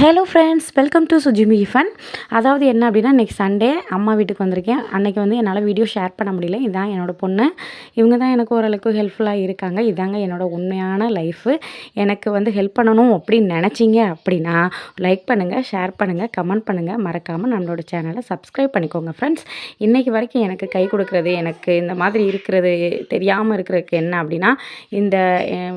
Hello friends welcome to சுஜிமி fun அதாவது என்ன அப்படின்னா இன்றைக்கி சண்டே அம்மா வீட்டுக்கு வந்திருக்கேன். அன்றைக்கி வந்து என்னால் வீடியோ ஷேர் பண்ண முடியல. இதான் என்னோடய பொண்ணு. இவங்க தான் எனக்கு ஓரளவுக்கு ஹெல்ப்ஃபுல்லாக இருக்காங்க. இதாங்க என்னோடய உண்மையான லைஃபு எனக்கு வந்து ஹெல்ப் பண்ணணும் அப்படின்னு நினச்சிங்க அப்படின்னா லைக் பண்ணுங்கள் ஷேர் பண்ணுங்கள் கமெண்ட் பண்ணுங்கள் மறக்காமல் நம்மளோட சேனலை சப்ஸ்கிரைப் பண்ணிக்கோங்க ஃப்ரெண்ட்ஸ் இன்றைக்கி வரைக்கும் எனக்கு கை கொடுக்குறது எனக்கு இந்த மாதிரி இருக்கிறது தெரியாமல் இருக்கிறதுக்கு என்ன அப்படின்னா இந்த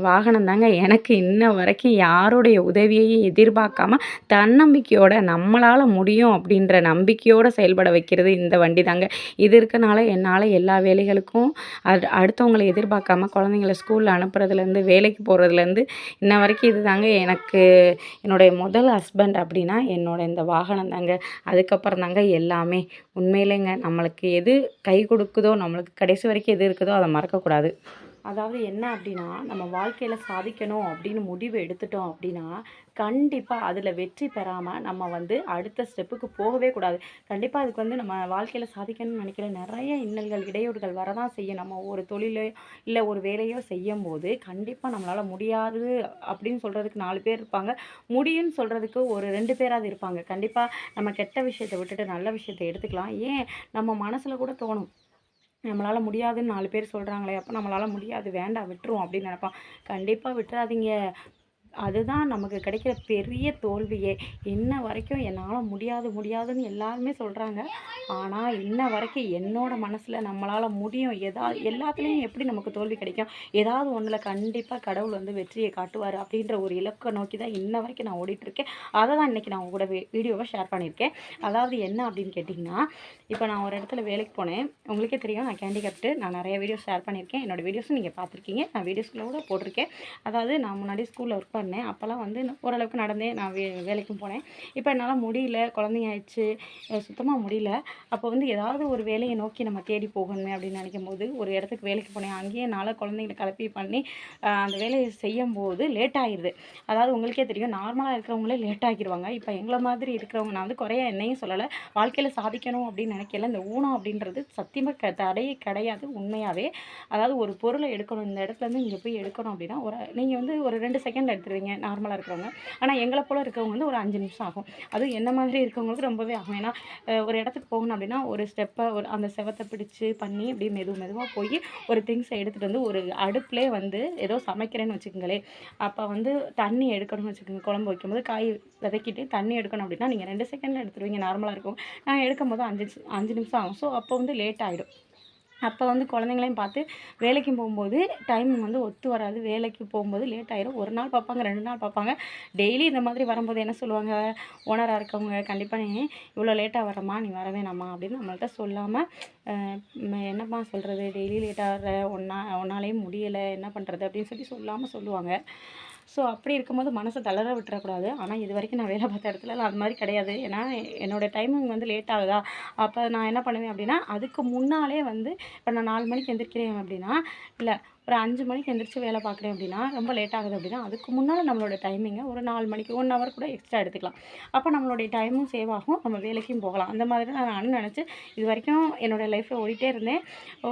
வாகனம் தாங்க எனக்கு இன்ன வரைக்கும் யாருடைய உதவியையும் எதிர்பார்க்காம தன்னம்பிக்கையோட நம்மளால் முடியும் அப்படின்ற நம்பிக்கையோடு செயல்பட வைக்கிறது இந்த வண்டி தாங்க இது இருக்கனால என்னால் எல்லா வேலைகளுக்கும் அது அடுத்தவங்களை எதிர்பார்க்காம குழந்தைங்கள ஸ்கூலில் அனுப்புறதுலேருந்து வேலைக்கு போகிறதுலேருந்து இன்ன வரைக்கும் இது தாங்க எனக்கு என்னுடைய முதல் ஹஸ்பண்ட் அப்படின்னா என்னோட இந்த வாகனம் தாங்க. அதுக்கப்புறம் தாங்க எல்லாமே. உண்மையிலேங்க நம்மளுக்கு எது கை கொடுக்குதோ நம்மளுக்கு கடைசி வரைக்கும் எது இருக்குதோ அதை மறக்கக்கூடாது. அதாவது என்ன அப்படின்னா நம்ம வாழ்க்கையில் சாதிக்கணும் அப்படின்னு முடிவு எடுத்துட்டோம் அப்படின்னா கண்டிப்பாக அதில் வெற்றி பெறாமல் நம்ம வந்து அடுத்த ஸ்டெப்புக்கு போகவே கூடாது. கண்டிப்பாக அதுக்கு வந்து நம்ம வாழ்க்கையில் சாதிக்கணும்னு நினைக்கிற நிறைய இன்னல்கள் இடையூறுகள் வரதான் செய்யும். நம்ம ஒரு தொழிலோ இல்லை ஒரு வேலையோ செய்யும் போது கண்டிப்பாக நம்மளால் முடியாது அப்படின்னு சொல்கிறதுக்கு நாலு பேர் இருப்பாங்க. முடியும்னு சொல்கிறதுக்கு ஒரு ரெண்டு பேராவது இருப்பாங்க. கண்டிப்பாக நம்ம கெட்ட விஷயத்தை விட்டுட்டு நல்ல விஷயத்தை எடுத்துக்கலாம். ஏன்? நம்ம மனசில் கூட தோணும். நம்மளால் முடியாதுன்னு நாலு பேர் சொல்கிறாங்களே அப்போ நம்மளால் முடியாது. வேண்டாம் விட்டுருவோம் அப்படின்னு நினைப்பான். கண்டிப்பாக விட்டுறாதீங்க. அதுதான் நமக்கு கிடைக்கிற பெரிய தோல்வியே. இன்ன வரைக்கும் என்னால் முடியாது முடியாதுன்னு எல்லாருமே சொல்கிறாங்க ஆனால் இன்ன வரைக்கும் என்னோட மனசில் நம்மளால் முடியும். எதா எல்லாத்துலேயும் எப்படி நமக்கு தோல்வி கிடைக்கும்? ஏதாவது ஒன்றில் கண்டிப்பாக கடவுள் வந்து வெற்றியை காட்டுவார் அப்படின்ற ஒரு இலக்கை நோக்கி தான் இன்ன வரைக்கும் நான் ஓடிட்டுருக்கேன். அதை தான் இன்றைக்கி நான் உங்க கூட வீடியோவை ஷேர் பண்ணியிருக்கேன். அதாவது என்ன அப்படின்னு கேட்டிங்கன்னா இப்போ நான் ஒரு இடத்துல வேலைக்கு போனேன். உங்களுக்கே தெரியும் நான் கேண்டிகாப்ட்டு நான் நிறைய வீடியோஸ் ஷேர் பண்ணியிருக்கேன். என்னோடய வீடியோஸும் நீங்கள் பார்த்துருக்கீங்க. நான் வீடியோஸ்குள்ள கூட போட்டிருக்கேன். அதாவது நான் முன்னாடி ஸ்கூலில் ஒர்க் பண்ணேன். அப்போல்லாம் வந்து ஓரளவுக்கு நடந்தே நான் வே வேலைக்கும் போனேன். இப்போ என்னால் முடியல குழந்தைங்க ஆயிடுச்சு சுத்தமாக முடியல. அப்போ வந்து ஏதாவது ஒரு வேலையை நோக்கி நம்ம தேடி போகணுமே அப்படின்னு நினைக்கும் போது ஒரு இடத்துக்கு வேலைக்கு போனேன். அங்கேயே என்னால் குழந்தைங்களை கலப்பி பண்ணி அந்த வேலையை செய்யும் போது லேட் ஆகிடுது அதாவது உங்களுக்கே தெரியும் நார்மலாக இருக்கிறவங்களே லேட் ஆகிடுவாங்க இப்போ எங்களை மாதிரி இருக்கிறவங்க நான் வந்து குறைய என்னையும் சொல்லலை வாழ்க்கையில் சாதிக்கணும் அப்படின்னு நினைக்கல. இந்த ஊனம் அப்படின்றது சத்தியமாக க தடையே கிடையாது உண்மையாகவே அதாவது ஒரு பொருளை எடுக்கணும். இந்த இடத்துலேருந்து இங்கே போய் எடுக்கணும் அப்படின்னா ஒரு நீங்கள் வந்து ஒரு ரெண்டு செகண்ட் எடுத்துருவீங்க நார்மலாக இருக்கிறவங்க. ஆனால் எங்களை போல் இருக்கிறவங்க வந்து ஒரு அஞ்சு நிமிஷம் ஆகும். அதுவும் என்ன மாதிரி இருக்கவங்களுக்கு ரொம்பவே ஆகும். ஏன்னா ஒரு இடத்துக்கு போகணும் அப்படின்னா ஒரு ஸ்டெப்பை ஒரு அந்த செவத்தை பிடிச்சு பண்ணி அப்படியே மெது மெதுவாக போய் ஒரு திங்ஸை எடுத்துகிட்டு வந்து ஒரு அடுப்புலே வந்து ஏதோ சமைக்கிறேன்னு வச்சுக்கோங்களேன். அப்போ வந்து தண்ணி எடுக்கணும்னு வச்சுக்கோங்க. குழம்பு வைக்கும்போது காய் விதக்கிட்டு தண்ணி எடுக்கணும் அப்படின்னா நீங்கள் ரெண்டு செகண்டில் எடுத்துருவீங்க நார்மலாக இருக்கும். நான் எடுக்கும் போது அஞ்சு அஞ்சு நிமிஷம் ஆகும். ஸோ அப்போ வந்து லேட் ஆகிடும் அப்போ வந்து குழந்தைங்களையும் பார்த்து வேலைக்கு போகும்போது டைம் வந்து ஒத்து வராது. வேலைக்கு போகும்போது லேட் ஆயிரும். ஒரு நாள் பார்ப்பாங்க ரெண்டு நாள் பார்ப்பாங்க. டெய்லி இந்த மாதிரி வரும்போது என்ன சொல்லுவாங்க? ஓனராக இருக்கவங்க கண்டிப்பாக நீ இவ்வளோ லேட்டாக வரமா நீ வர வேணாமா அப்படின்னு நம்மள்ட்ட சொல்லாமல் என்னப்பா சொல்கிறது டெய்லி லேட்டாக வர ஒன்றா ஒன்னாலேயும் முடியலை என்ன பண்ணுறது அப்படின்னு சொல்லி சொல்லாமல் சொல்லுவாங்க. ஸோ அப்படி இருக்கும்போது மனசை தளர விட்டுறக்கூடாது. ஆனால் இது வரைக்கும் நான் வேலை பார்த்த இடத்துல அது மாதிரி கிடையாது. ஏன்னா என்னோட டைமிங் வந்து லேட் ஆகுதா? அப்போ நான் என்ன பண்ணுவேன் அப்படின்னா அதுக்கு முன்னாலே வந்து இப்போ நான் நாலு மணிக்கு எந்திரிக்கிறேன் அப்படின்னா இல்லை ஒரு அஞ்சு மணிக்கு எந்திரிச்சு வேலை பார்க்குறேன் அப்படின்னா ரொம்ப லேட் ஆகுது அப்படின்னா அதுக்கு முன்னால் நம்மளோட டைமிங்கை ஒரு நாலு மணிக்கு ஒன் ஹவர் கூட எக்ஸ்ட்ரா எடுத்துக்கலாம். அப்போ நம்மளுடைய டைமும் சேவ் ஆகும் நம்ம வேலைக்கும் போகலாம். அந்த மாதிரி தான் நானும் நினச்சி இது வரைக்கும் என்னோடய லைஃப்பில் ஓடிட்டே இருந்தேன்.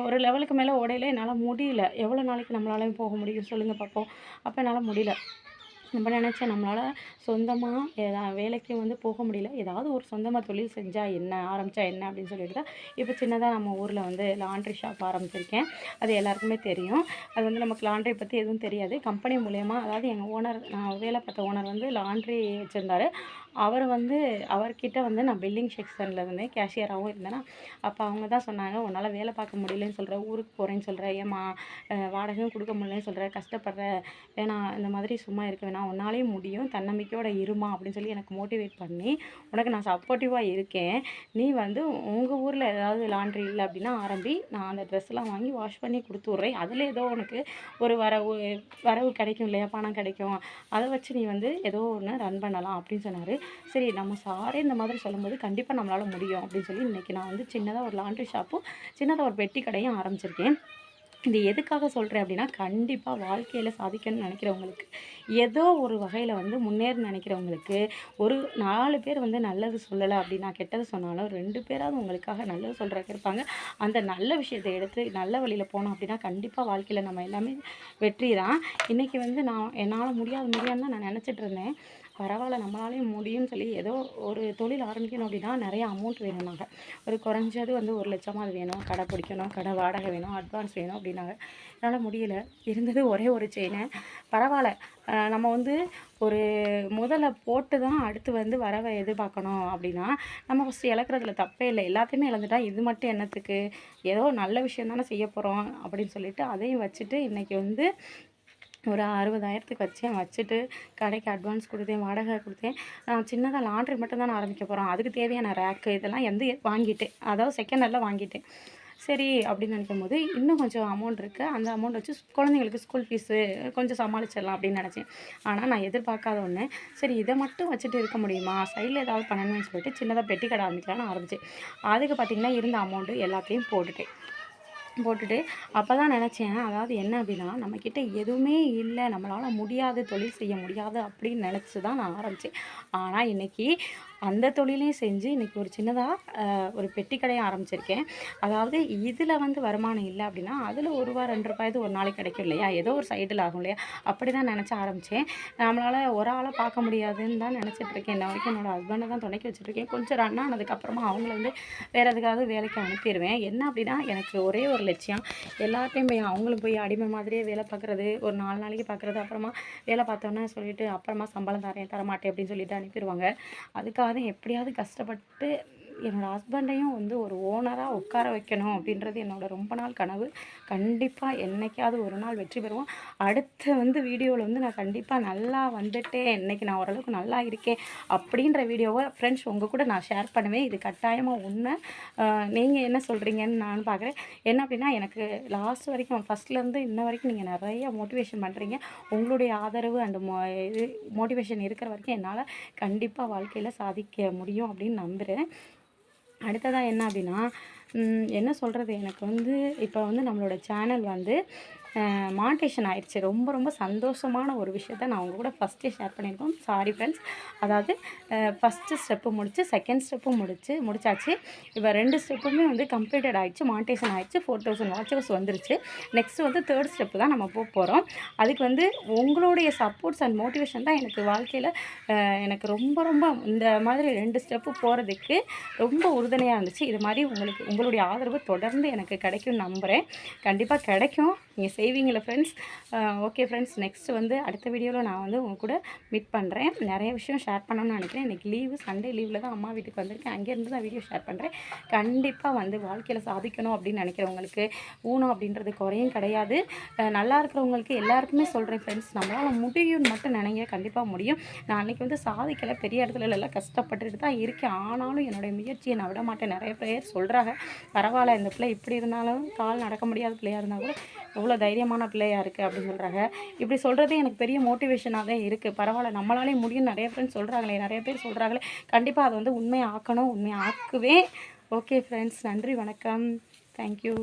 ஒரு லெவலுக்கு மேலே ஓடையில என்னால் முடியல. எவ்வளோ நாளைக்கு நம்மளாலையும் போக முடியும்? சொல்லுங்கள் பார்ப்போம் அப்போ என்னால் முடியல. நம்ம நினச்சா நம்மளால் சொந்தமாக ஏதா வேலைக்கு வந்து போக முடியல. ஏதாவது ஒரு சொந்தமாக தொழில் செஞ்சால் என்ன ஆரம்பித்தா என்ன அப்படின்னு சொல்லிட்டு தான் இப்போ சின்னதாக நம்ம ஊரில் வந்து லாண்ட்ரி ஷாப் ஆரம்பிச்சிருக்கேன். அது எல்லாருக்குமே தெரியும். அது வந்து நமக்கு லாண்ட்ரி பற்றி எதுவும் தெரியாது. கம்பெனி மூலயமா அதாவது எங்கள் ஓனர் நான் வேலை பார்த்த ஓனர் வந்து லாண்ட்ரி வச்சுருந்தாரு. அவர் வந்து அவர்கிட்ட வந்து நான் பில்லிங் செக்ஷனில் இருந்தேன். கேஷியராகவும் இருந்தேன்னா அப்போ அவங்க தான் சொன்னாங்க உன்னால் வேலை பார்க்க முடியலன்னு சொல்கிற ஊருக்கு போகிறேன்னு சொல்கிற ஏமா வாடகையும் கொடுக்க முடியலன்னு சொல்கிற கஷ்டப்படுற வேணாம் இந்த மாதிரி சும்மா இருக்க வேணாம். உன்னாலேயும் முடியும் தன்னம்பிக்கையோட இருமா அப்படின்னு சொல்லி எனக்கு மோட்டிவேட் பண்ணி உனக்கு நான் சப்போர்ட்டிவாக இருக்கேன். நீ வந்து உங்கள் ஊரில் ஏதாவது லாண்ட்ரி இல்லை அப்படின்னா ஆரம்பி நான் அந்த ட்ரெஸ்லாம் வாங்கி வாஷ் பண்ணி கொடுத்துட்றேன். அதில் ஏதோ உனக்கு ஒரு வரவு வரவு கிடைக்கும் இல்லையா பணம் கிடைக்கும். அதை வச்சு நீ வந்து ஏதோ ஒன்று ரன் பண்ணலாம் அப்படின்னு சொன்னார். சரி நம்ம சாரே இந்த மாதிரி சொல்லும்போது கண்டிப்பாக நம்மளால் முடியும் அப்படின்னு சொல்லி இன்றைக்கி நான் வந்து சின்னதாக ஒரு லாண்ட்ரி ஷாப்பும் சின்னதாக ஒரு பெட்டி கடையும் ஆரம்பிச்சிருக்கேன். இது எதுக்காக சொல்கிறேன் அப்படின்னா கண்டிப்பாக வாழ்க்கையில் சாதிக்கணும்னு நினைக்கிறவங்களுக்கு. ஏதோ ஒரு வகையில் வந்து முன்னேற நினைக்கிறவங்களுக்கு ஒரு நாலு பேர் வந்து நல்லது சொல்லலை அப்படின்னா கெட்டது சொன்னாலும் ரெண்டு பேராவது உங்களுக்காக நல்லது சொல்கிறாங்க இருப்பாங்க. அந்த நல்ல விஷயத்தை எடுத்து நல்ல வழியில் போனோம் அப்படின்னா கண்டிப்பாக வாழ்க்கையில் நம்ம எல்லாமே வெற்றி தான் இன்றைக்கி வந்து நான் என்னால் முடியாது முடியாதுன்னு நான் நினச்சிட்டு இருந்தேன். பரவாயில்ல நம்மளாலையும் முடியும்னு சொல்லி ஏதோ ஒரு தொழில் ஆரம்பிக்கணும் அப்படின்னா நிறைய அமௌண்ட் வேணும்னாங்க ஒரு குறைஞ்சது வந்து ஒரு லட்சமாக அது வேணும். கடை பிடிக்கணும் கடை வாடகை வேணும் அட்வான்ஸ் வேணும் அப்படின்னாங்க. என்னால் முடியல. இருந்தது ஒரே ஒரு செயினு பரவாயில்ல. நம்ம வந்து ஒரு முதல்ல போட்டு தான் அடுத்து வந்து வரவை எதிர்பார்க்கணும் அப்படின்னா நம்ம ஃபஸ்ட்டு இழக்கிறதுல தப்பே இல்லை. எல்லாத்தையுமே இழந்துட்டா இது மட்டும் என்னத்துக்கு? ஏதோ நல்ல விஷயம் தானே செய்ய போகிறோம் அப்படின்னு சொல்லிட்டு அதையும் வச்சுட்டு இன்றைக்கி வந்து ஒரு அறுபதாயிரத்துக்கு வச்சேன் வச்சுட்டு கடைக்கு அட்வான்ஸ் கொடுத்தேன் வாடகை கொடுத்தேன். நான் சின்னதாக லாண்ட்ரி மட்டும் தான் ஆரம்பிக்க போகிறோம் அதுக்கு தேவையான ரேக்கு இதெல்லாம் எந்த வாங்கிட்டேன். அதாவது செகண்ட் ஹேண்டில் வாங்கிட்டேன். சரி அப்படின்னு நினைக்கும் போது இன்னும் கொஞ்சம் அமௌண்ட் இருக்குது அந்த அமௌண்ட் வச்சு குழந்தைங்களுக்கு ஸ்கூல் ஃபீஸு கொஞ்சம் சமாளிச்சிடலாம் அப்படின்னு நினச்சேன். ஆனால் நான் எதிர்பார்க்காத ஒன்று சரி இதை மட்டும் வச்சுட்டு இருக்க முடியுமா? சைடில் ஏதாவது பண்ணணும்னு சொல்லிட்டு சின்னதாக பெட்டி கடை ஆரம்பிக்கலாம்னு ஆரம்பித்தேன் அதுக்கு பார்த்திங்கன்னா இருந்த அமௌண்ட்டு எல்லாத்தையும் போட்டுட்டேன். போட்டுட்டு அப்போ தான் நினச்சேன் அதாவது என்ன அப்படின்னா நம்மக்கிட்ட எதுவுமே இல்லை நம்மளால் முடியாது தொழில் செய்ய முடியாது அப்படின்னு நினச்சி தான் நான் ஆரம்பித்தேன் ஆனால் இன்றைக்கி அந்த தொழிலையும் செஞ்சு இன்றைக்கி ஒரு சின்னதாக ஒரு பெட்டி கடையை ஆரம்பிச்சிருக்கேன். அதாவது இதில் வந்து வருமானம் இல்லை அப்படின்னா அதில் ஒரு ரூபா ரெண்டு ரூபாய் ஒரு நாளைக்கு கிடைக்கும் இல்லையா? ஏதோ ஒரு சைடில் ஆகும் இல்லையா? அப்படி தான் நினச்சி ஆரம்பித்தேன் நம்மளால் ஒரு ஆளை பார்க்க முடியாதுன்னு தான் நினச்சிட்டு இருக்கேன். இன்ன வரைக்கும் என்னோடய ஹஸ்பண்டை தான் துணைக்கி வச்சுட்ருக்கேன் கொஞ்சம் ரன் ஆனதுக்கப்புறமா அவங்கள வந்து வேறு எதுக்காவது வேலைக்கு அனுப்பிடுவேன். என்ன அப்படின்னா எனக்கு ஒரே ஒரு லட்சியம். எல்லாத்தையும் போய் அவங்களும் போய் அடிமை மாதிரியே வேலை பார்க்குறது ஒரு நாலு நாளைக்கு பார்க்குறது அப்புறமா வேலை பார்த்தோன்னே சொல்லிவிட்டு அப்புறமா சம்பளம் தரேன் தரமாட்டேன் அப்படின்னு சொல்லிட்டு அனுப்பிடுவாங்க. அதுக்காக தான் எப்படியாவது கஷ்டப்பட்டு என்னோடய ஹஸ்பண்டையும் வந்து ஒரு ஓனராக உட்கார வைக்கணும் அப்படின்றது என்னோட ரொம்ப நாள் கனவு. கண்டிப்பாக என்றைக்காவது ஒரு நாள் வெற்றி பெறுவோம். அடுத்து வந்து வீடியோவில் வந்து நான் கண்டிப்பாக நல்லா வந்துட்டேன் இன்றைக்கி நான் ஓரளவுக்கு நல்லா இருக்கேன் அப்படின்ற வீடியோவை ஃப்ரெண்ட்ஸ் உங்கள் கூட நான் ஷேர் பண்ணுவேன். இது கட்டாயமாக உண்மை. நீங்கள் என்ன சொல்கிறீங்கன்னு நான் பார்க்குறேன் என்ன அப்படின்னா எனக்கு லாஸ்ட் வரைக்கும் ஃபஸ்ட்லேருந்து இன்ன வரைக்கும் நீங்கள் நிறைய மோட்டிவேஷன் பண்ணுறீங்க உங்களுடைய ஆதரவு அண்ட் மோ இது மோட்டிவேஷன் இருக்கிற வரைக்கும் என்னால் கண்டிப்பாக வாழ்க்கையில் சாதிக்க முடியும் அப்படின்னு நம்புகிறேன் அடுத்ததாக என்ன அப்படின்னா என்ன சொல்கிறது எனக்கு வந்து இப்போ வந்து நம்மளோட சேனல் வந்து மாண்டேஷன் ஆயிடுச்சு. ரொம்ப ரொம்ப சந்தோஷமான ஒரு விஷயத்த நான் உங்கள் கூட ஃபஸ்ட்டே ஷேர் பண்ணியிருக்கோம். சாரி ஃப்ரெண்ட்ஸ் அதாவது ஃபஸ்ட்டு ஸ்டெப்பு முடிச்சு செகண்ட் ஸ்டெப்பும் முடிச்சு முடிச்சாச்சு. இப்போ ரெண்டு ஸ்டெப்புமே வந்து கம்ப்ளீட்டட் ஆகிடுச்சு மாண்டேஷன் ஆயிடுச்சு ஃபோர் தௌசண்ட் வாட்சர்ஸ் வந்துருச்சு. நெக்ஸ்ட் வந்து தேர்ட் ஸ்டெப்பு தான் நம்ம போக போகிறோம் அதுக்கு வந்து உங்களுடைய சப்போர்ட்ஸ் அண்ட் மோட்டிவேஷன் தான் எனக்கு வாழ்க்கையில் எனக்கு ரொம்ப ரொம்ப இந்த மாதிரி ரெண்டு ஸ்டெப்பு போகிறதுக்கு ரொம்ப உறுதுணையாக இருந்துச்சு. இது மாதிரி உங்களுக்கு உங்களுடைய ஆதரவு தொடர்ந்து எனக்கு கிடைக்கும்னு நம்புகிறேன் கண்டிப்பாக கிடைக்கும். நீங்கள் செய்வீங்களா ஃப்ரெண்ட்ஸ் ஓகே ஃப்ரெண்ட்ஸ் நெக்ஸ்ட்டு வந்து அடுத்த வீடியோவில் நான் வந்து உங்க கூட மீட் பண்ணுறேன் நிறைய விஷயம் ஷேர் பண்ணணும்னு நினைக்கிறேன். இன்றைக்கி லீவு சண்டே லீவில் தான் அம்மா வீட்டுக்கு வந்திருக்கேன். அங்கேருந்து தான் வீடியோ ஷேர் பண்ணுறேன் கண்டிப்பாக வந்து வாழ்க்கையில் சாதிக்கணும் அப்படின்னு நினைக்கிறவங்களுக்கு ஊனம் அப்படின்றது குறையும் கிடையாது. நல்லா இருக்கிறவங்களுக்கு எல்லாருக்குமே சொல்கிறேன் ஃப்ரெண்ட்ஸ் நம்மளால் முடியும்னு மட்டும் நினைங்க. கண்டிப்பாக முடியும். நான் அன்றைக்கி வந்து சாதிக்கலை பெரிய இடத்துல எல்லாம் கஷ்டப்பட்டுட்டு தான் இருக்கேன். ஆனாலும் என்னுடைய முயற்சியை நான் விட மாட்டேன். நிறைய பேர் சொல்கிறாங்க பரவாயில்ல இந்த பிள்ளை இப்படி இருந்தாலும் கால் நடக்க முடியாத பிள்ளையாக இருந்தால் கூட எவ்வளோ தைரியமான பிள்ளையாக இருக்குது அப்படின்னு சொல்கிறாங்க இப்படி சொல்கிறது எனக்கு பெரிய மோட்டிவேஷனாக தான் இருக்குது பரவாயில்ல நம்மளாலே முடியும் நிறைய ஃப்ரெண்ட்ஸ் சொல்கிறாங்களே நிறைய பேர் சொல்கிறாங்களே கண்டிப்பாக அதை வந்து உண்மையை ஆக்கணும் உண்மையை ஆக்குவேன் ஓகே ஃப்ரெண்ட்ஸ் நன்றி வணக்கம். தேங்க்யூ